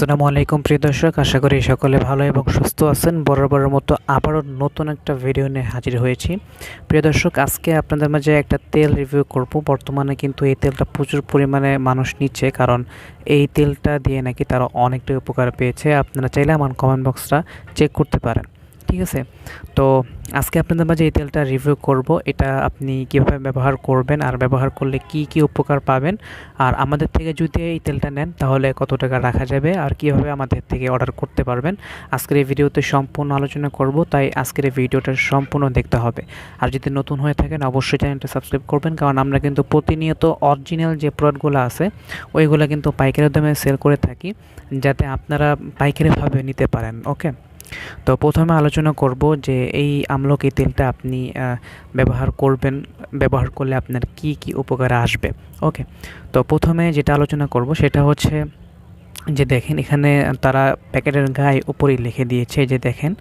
আসসালামু আলাইকুম, প্রিয় দর্শক। আশা করি সকলে ভালো এবং সুস্থ আছেন। বরাবরের মতো আবারও নতুন একটা ভিডিও নিয়ে হাজির হয়েছি। প্রিয় দর্শক, আজকে আপনাদের মাঝে একটা তেল রিভিউ করব। বর্তমানে কিন্তু এই তেলটা প্রচুর পরিমাণে মানুষ নিচ্ছে, কারণ এই তেলটা দিয়ে নাকি তারা অনেকটাই উপকার পেয়েছে। আপনারা চাইলে আমার কমেন্ট বক্সটা চেক করতে পারেন। ঠিক আছে? তো আজকে আপনাদের মাঝে এই তেলটা রিভিউ করব। এটা আপনি কীভাবে ব্যবহার করবেন আর ব্যবহার করলে কি কি উপকার পাবেন? আর আমাদের থেকে যদি এই তেলটা নেন, তাহলে কত টাকা রাখা যাবে? আর কীভাবে আমাদের থেকে অর্ডার করতে পারবেন? আজকের এই ভিডিওতে সম্পূর্ণ আলোচনা করব, তাই আজকের এই ভিডিওটা সম্পূর্ণ দেখতে হবে। আর যদি নতুন হয়ে থাকেন, অবশ্যই চ্যানেলটা সাবস্ক্রাইব করবেন, কারণ আমরা কিন্তু প্রতিনিয়ত অরিজিনাল যে প্রোডাক্টগুলো আছে, ওইগুলো কিন্তু পাইকারি দামে সেল করে থাকি, যাতে আপনারা পাইকারিভাবে নিতে পারেন ওকে তো প্রথমে আলোচনা করব যে এই আমলকি তেলটা আপনি ব্যবহার করবেন, ব্যবহার করলে আপনার কি কি উপকার আসবে। ওকে? তো প্রথমে যেটা আলোচনা করব সেটা হচ্ছে যে দেখেন এখানে তারা প্যাকেটের গায়ে উপরেই লিখে দিয়েছে যে দেখেন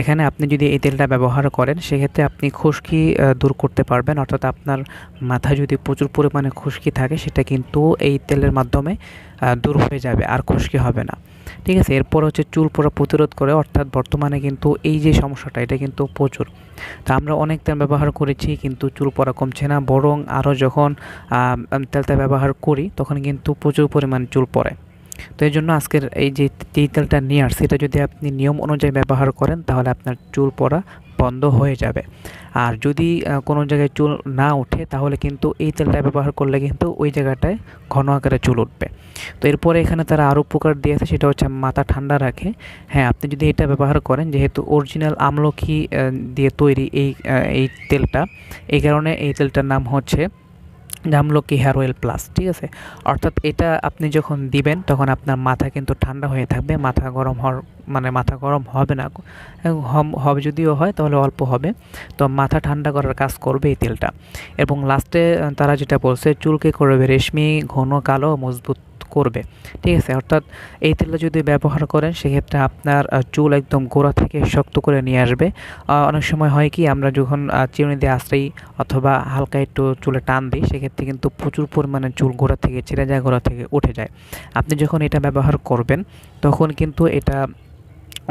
এখানে আপনি যদি এই তেলটা ব্যবহার করেন, সেক্ষেত্রে আপনি খুশকি দূর করতে পারবেন। অর্থাৎ আপনার মাথায় যদি প্রচুর পরিমাণে খুশকি থাকে, সেটা কিন্তু এই তেলের মাধ্যমে দূর হয়ে যাবে, আর খুশকি হবে না। ঠিক আছে? এরপর হচ্ছে চুল পড়া প্রতিরোধ করে, অর্থাৎ বর্তমানে কিন্তু এই যে সমস্যাটা, এটা কিন্তু প্রচুর। তা আমরা অনেক তেল ব্যবহার করেছি, কিন্তু চুল পড়া কমছে না। বরং আরও যখন তেলটা ব্যবহার করি, তখন কিন্তু প্রচুর পরিমাণ চুল পড়ে। তো এই জন্য আজকের এই যে এই তেলটা নিয়ে আসছে, এটা যদি আপনি নিয়ম অনুযায়ী ব্যবহার করেন, তাহলে আপনার চুল পড়া বন্ধ হয়ে যাবে। আর যদি কোনো জায়গায় চুল না ওঠে, তাহলে কিন্তু এই তেলটা ব্যবহার করলে কিন্তু ওই জায়গাটায় ঘন আকারে চুল উঠবে। তো এরপরে এখানে তারা আরও উপকার দিয়েছে সেটা হচ্ছে মাথা ঠান্ডা রাখে। হ্যাঁ আপনি যদি এটা ব্যবহার করেন, যেহেতু অরিজিনাল আমলকি দিয়ে তৈরি এই এই তেলটা, এই কারণে এই তেলটার নাম হচ্ছে জামলকি হেয়ার অয়েল প্লাস ঠিক আছে? অর্থাৎ এটা আপনি যখন দিবেন, তখন আপনার মাথা কিন্তু ঠান্ডা হয়ে থাকবে, মাথা গরম হওয়ার মানে মাথা গরম হবে না হবে যদিও হয়, তাহলে অল্প হবে। তো মাথা ঠান্ডা করার কাজ করবে এই তেলটা। এবং লাস্টে তারা যেটা বলছে, চুলকে করবে রেশমি, ঘন কালো, মজবুত করবে। ঠিক আছে? অর্থাৎ এই তেলটা যদি ব্যবহার করেন, সেক্ষেত্রে আপনার চুল একদম গোড়া থেকে শক্ত করে নিয়ে আসবে। অনেক সময় হয় কি, আমরা যখন চিরুনি দিয়ে আশ্রয় অথবা হালকা একটু চুলে টান দিই, সেক্ষেত্রে কিন্তু প্রচুর পরিমাণে চুল গোড়া থেকে, ছেড়ে যায়, গোড়া থেকে উঠে যায়। আপনি যখন এটা ব্যবহার করবেন, তখন কিন্তু এটা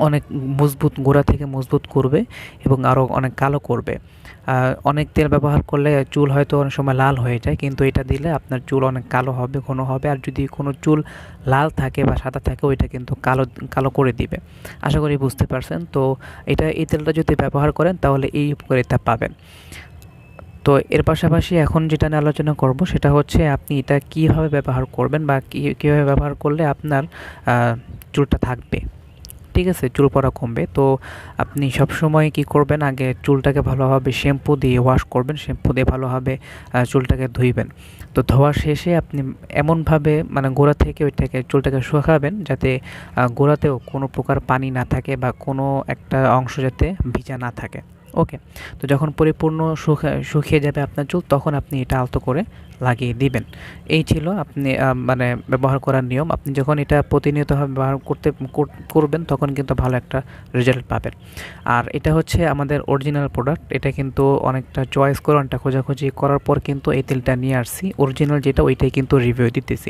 অনেক মজবুত গোড়া থেকে মজবুত করবে এবং আরও অনেক কালো করবে। অনেক তেল ব্যবহার করলে চুল হয়তো অনেক সময় লাল হয়ে যায়, কিন্তু এটা দিলে আপনার চুল অনেক কালো হবে, ঘন হবে। আর যদি কোনো চুল লাল থাকে বা সাদা থাকে, ওইটা কিন্তু কালো কালো করে দিবে। আশা করি বুঝতে পারছেন। তো এটা, এই তেলটা যদি ব্যবহার করেন, তাহলে এই উপকারিতা পাবেন। তো এর পাশাপাশি এখন যেটা নিয়ে আলোচনা করব, সেটা হচ্ছে আপনি এটা কীভাবে ব্যবহার করবেন বা কী, কীভাবে ব্যবহার করলে আপনার চুলটা থাকবে। ঠিক আছে, চুল পড়া কমবে। তো আপনি সব সময় কি করবেন, আগে চুলটাকে ভালোভাবে শ্যাম্পু দিয়ে ওয়াশ করবেন, শ্যাম্পু দিয়ে ভালোভাবে চুলটাকে ধুইবেন। তো ধোয়া শেষে আপনি এমনভাবে মানে গোড়া থেকে ওইটাকে চুলটাকে শুকাবেন যাতে গোড়াতেও কোনো প্রকার পানি না থাকে বা কোনো একটা অংশ যাতে ভিজা না থাকে। ওকে তো যখন পরিপূর্ণ শুকিয়ে যাবে আপনার চুল, তখন আপনি এটা আলতো করে লাগিয়ে দিবেন। এই ছিল আপনি মানে ব্যবহার করার নিয়ম। আপনি যখন এটা প্রতিনিয়তভাবে ব্যবহার করতে করবেন, তখন কিন্তু ভালো একটা রেজাল্ট পাবেন। আর এটা হচ্ছে আমাদের অরিজিনাল প্রোডাক্ট এটা কিন্তু অনেকটা চয়েস করে, অনেকটা খোঁজাখুঁজি করার পর কিন্তু এই তেলটা নিয়ে আসছি। অরিজিনাল যেটা, ওইটাই কিন্তু রিভিউ দিতেছি।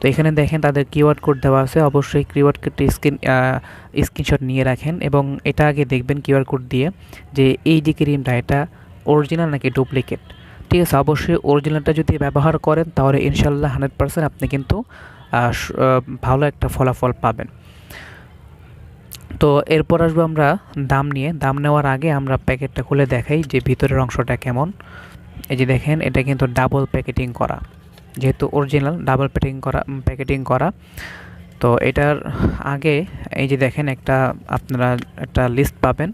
তো এখানে দেখেন, তাদের কিওয়ার্ড কোড দেওয়া আছে। অবশ্যই কিওয়ার্ড কোডটি স্ক্রিন স্ক্রিনশট নিয়ে রাখেন এবং এটা আগে দেখবেন কিউআর কোড দিয়ে যে এই যে ক্রিমটা এটা অরিজিনাল নাকি ডুপ্লিকেট ঠিক আছে, অবশ্যই অরিজিনালটা যদি ব্যবহার করেন, তাহলে ইনশাল্লাহ হান্ড্রেড পারসেন্ট আপনি কিন্তু ভালো একটা ফলাফল পাবেন। তো এরপর আসব আমরা দাম নিয়ে। দাম নেওয়ার আগে আমরা প্যাকেটটা খুলে দেখাই যে ভিতরের অংশটা কেমন। এই যে দেখেন, এটা কিন্তু ডাবল প্যাকেটিং করা। যেহেতু অরিজিনাল ডাবল প্যাকেটিং করা প্যাকেটিং করা। তো এটার আগে এই যে দেখেন একটা আপনারা একটা লিস্ট পাবেন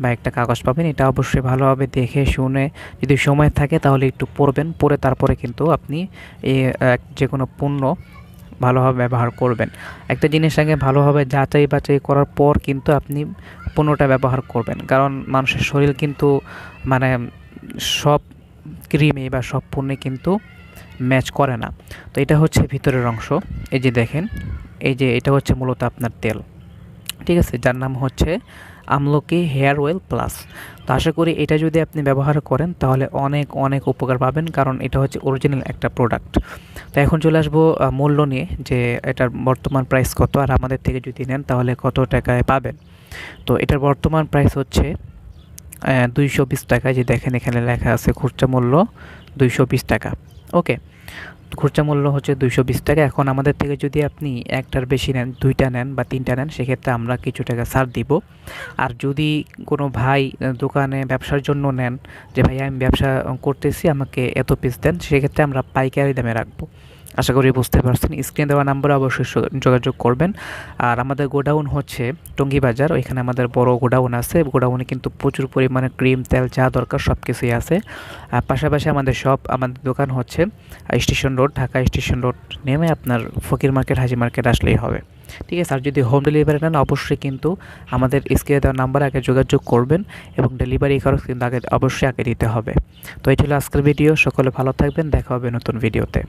বা একটা কাগজ পাবেন, এটা অবশ্যই ভালোভাবে দেখে শুনে যদি সময় থাকে তাহলে একটু পড়বেন, পড়ে তারপরে কিন্তু আপনি যে কোনো পণ্য ভালোভাবে ব্যবহার করবেন। একটা জিনিস আগে ভালোভাবে যাচাই বাছাই করার পর কিন্তু আপনি পণ্যটা ব্যবহার করবেন। কারণ মানুষের শরীর কিন্তু মানে সব ক্রিমে বা সব পণ্যে কিন্তু ম্যাচ করে না। তো এটা হচ্ছে ভিতরের অংশ। এই যে দেখেন এই যে এটা হচ্ছে মূলত আপনার তেল। ঠিক আছে? যার নাম হচ্ছে আমলকি হেয়ার অয়েল প্লাস। তো আশা করি এটা যদি আপনি ব্যবহার করেন, তাহলে অনেক অনেক উপকার পাবেন, কারণ এটা হচ্ছে অরিজিনাল একটা প্রোডাক্ট তো এখন চলে আসব মূল্য নিয়ে, যে এটার বর্তমান প্রাইস কত, আর আমাদের থেকে যদি নেন, তাহলে কত টাকায় পাবেন। তো এটার বর্তমান প্রাইস হচ্ছে দুইশো বিশ টাকা। যে দেখেন, এখানে লেখা আছে, খুচরা মূল্য দুইশো বিশ টাকা। ওকে খুচরা মূল্য হচ্ছে দুইশো বিশ টাকা। এখন আমাদের থেকে যদি আপনি একটার বেশি নেন, দুইটা নেন বা তিনটা নেন, সেক্ষেত্রে আমরা কিছু টাকা ছাড় দিব। আর যদি কোনো ভাই দোকানে ব্যবসার জন্য নেন, যে ভাই আমি ব্যবসা করতেছি, আমাকে এত পিস দেন, সেক্ষেত্রে আমরা পাইকারি দামে রাখব। আশা করি বুঝতে পারছেন। স্ক্রিনে দেওয়া নাম্বারে অবশ্যই যোগাযোগ করবেন। আর আমাদের গোডাউন হচ্ছে টঙ্গী বাজার। ওইখানে আমাদের বড় গোডাউন আছে। গোডাউনে কিন্তু প্রচুর পরিমাণে ক্রিম, তেল যা দরকার সব কিছুই আছে। আর পাশাপাশি আমাদের সব আমাদের দোকান হচ্ছে station road, Dhaka station road নেমে আপনার ফকির মার্কেট, হাজি মার্কেট আসলেই হবে। ঠিক আছে? আর যদি হোম ডেলিভারি নেন, অবশ্যই কিন্তু আমাদের স্ক্রিনে দেওয়া নাম্বার আগে যোগাযোগ করবেন এবং ডেলিভারি খরচ কিন্তু আগে, অবশ্যই আগে দিতে হবে। তো এই ছিল আজকের ভিডিও সকলে ভালো থাকবেন। দেখা হবে নতুন ভিডিওতে